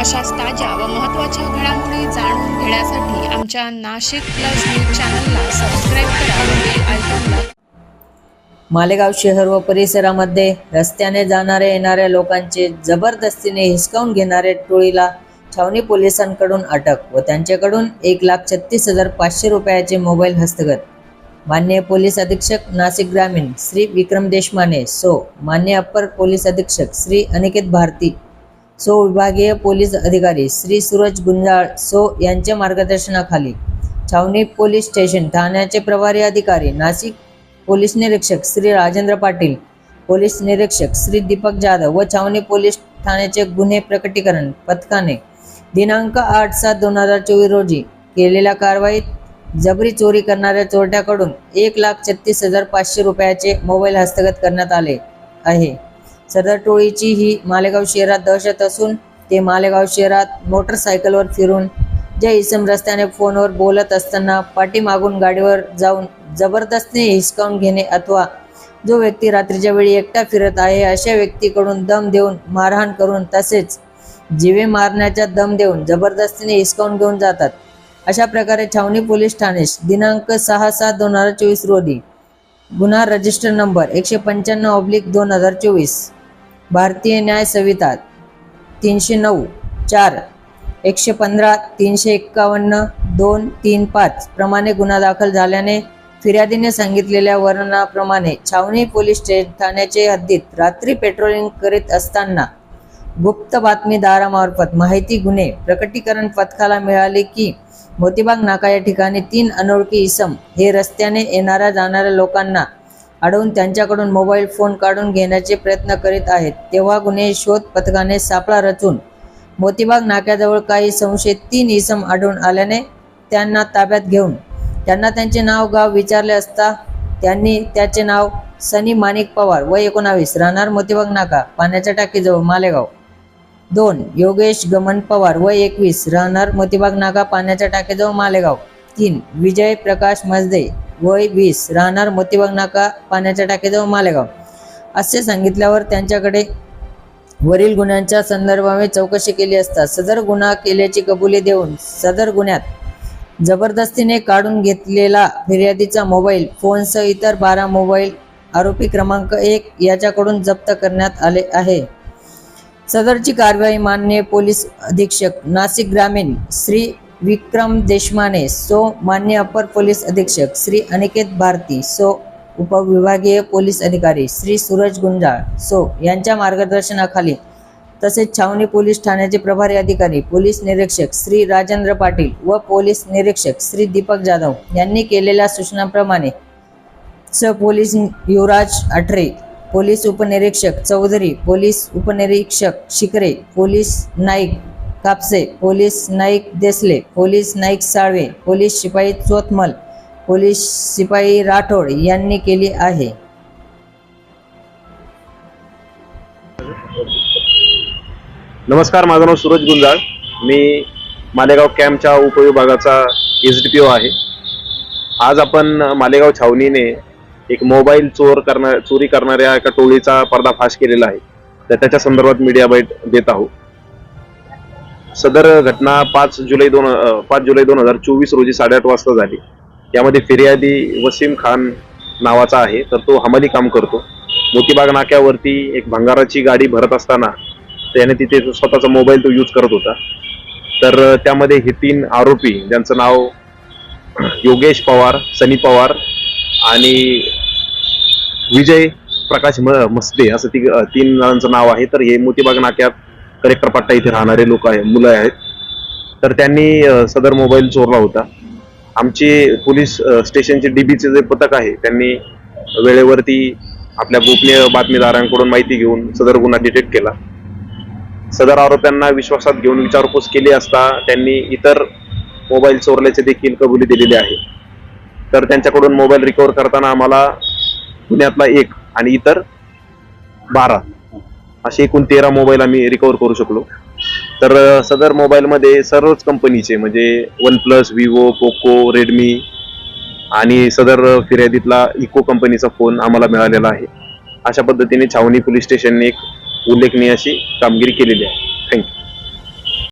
अशाच ताज्या व महत्त्वाच्या घडामोडी जाणून घेण्यासाठी आमच्या नाशिक प्लस न्यूज चॅनलला सबस्क्राईब करा आयकॉनला मालेगाव शहर व परिसरामध्ये रस्त्याने जाणाऱ्या येणाऱ्या लोकांचे जबरदस्तीने हिसकावून घेणाऱ्या टोळीला छावणी पोलिसांकडून अटक व त्यांच्याकडून एक लाख छत्तीस हजार पाचशे रुपयाचे मोबाईल हस्तगत. मान्य पोलीस अधीक्षक नाशिक ग्रामीण श्री विक्रम देशमाने सो मान्य अप्पर पोलीस अधीक्षक श्री अनिकेत भारती सो विभागीय पोलीस अधिकारी श्री सूरज गुंजाळ सो यांच्या मार्गदर्शनाखाली छावणी पोलीस स्टेशन ठाण्याचे प्रभारी अधिकारी नाशिक पोलीस निरीक्षक श्री राजेंद्र पाटील पोलीस निरीक्षक श्री दीपक जाधव व छावणी पोलीस ठाण्याचे गुन्हे प्रकटीकरण पथकाने दिनांक आठ सात दोन हजार चोवीस रोजी केलेल्या कारवाईत जबरी चोरी करणाऱ्या चोरट्याकडून एक लाख छत्तीस हजार पाचशे रुपयाचे मोबाईल हस्तगत करण्यात आले आहे. सदर टोळीची ही मालेगाव शहरात दहशत असून ते मालेगाव शहरात मोटरसायकलवर फिरून ज्या इसम रस्त्याने फोनवर बोलत असताना पाठीमागून गाडीवर जाऊन जबरदस्तीने हिसकावून घेणे अथवा जो व्यक्ती रात्रीच्या वेळी एकटा फिरत आहे अशा व्यक्तीकडून दम देऊन मारहाण करून तसेच जिवे मारण्याचा दम देऊन जबरदस्तीने हिसकावून घेऊन जातात. अशा प्रकारे छावणी पोलीस ठाणे दिनांक सहा सात दोन हजार चोवीस रोजी गुन्हा रजिस्टर नंबर एकशे पंच्याण्णव ऑब्लिक दोन हजार चोवीस. भारतीय न्याय संहिता तीनशे नऊ चार एकशे पंधरा तीनशे एक्कावन्न दोन तीन पाच प्रमाणे गुन्हा दाखल झाल्याने फिर्यादीने सांगितलेल्या वर्णनाप्रमाणे छावणी पोलीस स्टेशन ठाण्याचे हद्दीत रात्री पेट्रोलिंग करीत असताना गुप्त बातमीदारामार्फत माहिती गुन्हे प्रकटीकरण पथकाला मिळाले की मोतीबाग नाका या ठिकाणी तीन अनोळखी इसम हे रस्त्याने येणाऱ्या जाणाऱ्या लोकांना अडवून त्यांच्याकडून मोबाईल फोन काढून घेण्याचे प्रयत्न करीत आहेत. तेव्हा गुन्हे शोध पथकाने सापळा रचून मोतीबाग नाक्याजवळ काही संशयित तीन इसम आढळून आल्याने त्यांना ताब्यात घेऊन त्यांना त्यांचे नाव गाव विचारले असता त्यांनी त्याचे नाव सनी माणिक पवार व एकोणावीस राहणार मोतीबाग नाका पाण्याच्या टाकीजवळ मालेगाव. दोन योगेश गमन पवार व एकवीस राहणार मोतीबाग नाका पाण्याच्या टाकीजवळ मालेगाव. तीन विजय प्रकाश मजदे वय वीस राहणार मोतीबाग नाका पाण्याच्या टाकीजवळ मालेगाव. असे सांगितल्यावर त्यांच्याकडे वरील गुन्ह्यांच्या संदर्भाने चौकशी केली असता सदर गुन्हा केल्याची कबुली देऊन सदर गुन्ह्यात जबरदस्तीने काढून घेतलेला फिर्यादीचा मोबाईल फोनसह इतर बारा मोबाईल आरोपी क्रमांक एक याच्याकडून जप्त करण्यात आले आहे. सदरची कारवाई मान्य पोलीस अधीक्षक नाशिक ग्रामीण श्री विक्रम देशमाने सो मान्य अपर पोलीस अधीक्षक श्री अनिकेत भारती सो उपविभागीय पोलीस अधिकारी श्री सूरज गुंजाळ सो यांच्या मार्गदर्शनाखाली तसेच छावणी पोलीस ठाण्याचे प्रभारी अधिकारी पोलीस निरीक्षक श्री राजेंद्र पाटील व पोलीस निरीक्षक श्री दीपक जाधव यांनी केलेल्या सूचनांप्रमाणे स पोलीस युवराज आठरे पोलीस उपनिरीक्षक चौधरी पोलीस उपनिरीक्षक शिकरे पोलीस नाईक कापसे पोलीस नाईक देसले पोलीस नाईक साळवे पोलीस शिपाई चोतमल पोलीस शिपाई राठोड यांनी केली आहे. नमस्कार माझं नाव सूरज गुंजाळ. मी मालेगाव कॅम्पच्या उपविभागाचा एस डी पी ओ आहे. आज आपण मालेगाव छावणीने एक मोबाईल चोर करणार चोरी करणाऱ्या एका टोळीचा पर्दाफाश केलेला आहे. तर त्याच्या संदर्भात मीडिया बाईट देत आहोत. सदर घटना पाच जुलै दोन पाच जुलै दोन हजार चोवीस रोजी साडेआठ वाजता झाली. यामध्ये फिर्यादी वसीम खान नावाचा आहे तर तो हमाली काम करतो. मोतीबाग नाक्यावरती एक भंगाराची गाडी भरत असताना त्याने तिथे जो स्वतःचा मोबाईल तो यूज करत होता. तर त्यामध्ये हे तीन आरोपी ज्यांचं नाव योगेश पवार सनी पवार आणि विजय प्रकाश म मस्ते असं ती तीन जणांचं नाव आहे. तर हे मोतीबाग नाक्यात कलेक्टरपट्टा इथे राहणारे लोक आहे मुलं आहेत. तर त्यांनी सदर मोबाईल चोरला होता. आमचे पोलीस स्टेशनचे डीबीचे जे पथक आहे त्यांनी वेळेवरती आपल्या गोपनीय बातमीदारांकडून माहिती घेऊन सदर गुन्हा डिटेक्ट केला. सदर आरोप्यांना विश्वासात घेऊन विचारपूस केली असता त्यांनी इतर मोबाईल चोरल्याचे देखील कबुली दिलेली आहे. तर त्यांच्याकडून मोबाईल रिकवर करताना आम्हाला पुण्यातला एक आणि इतर बारा असे एकूण तेरा मोबाईल आम्ही रिकवर करू शकलो. तर सदर मोबाईलमध्ये सर्वच कंपनीचे म्हणजे one plus Vivo Poco Redmi आणि सदर फिर्यादीतला इको कंपनीचा फोन आम्हाला मिळालेला आहे. अशा पद्धतीने छावणी पोलीस स्टेशनने एक उल्लेखनीय अशी कामगिरी केलेली आहे. थँक्यू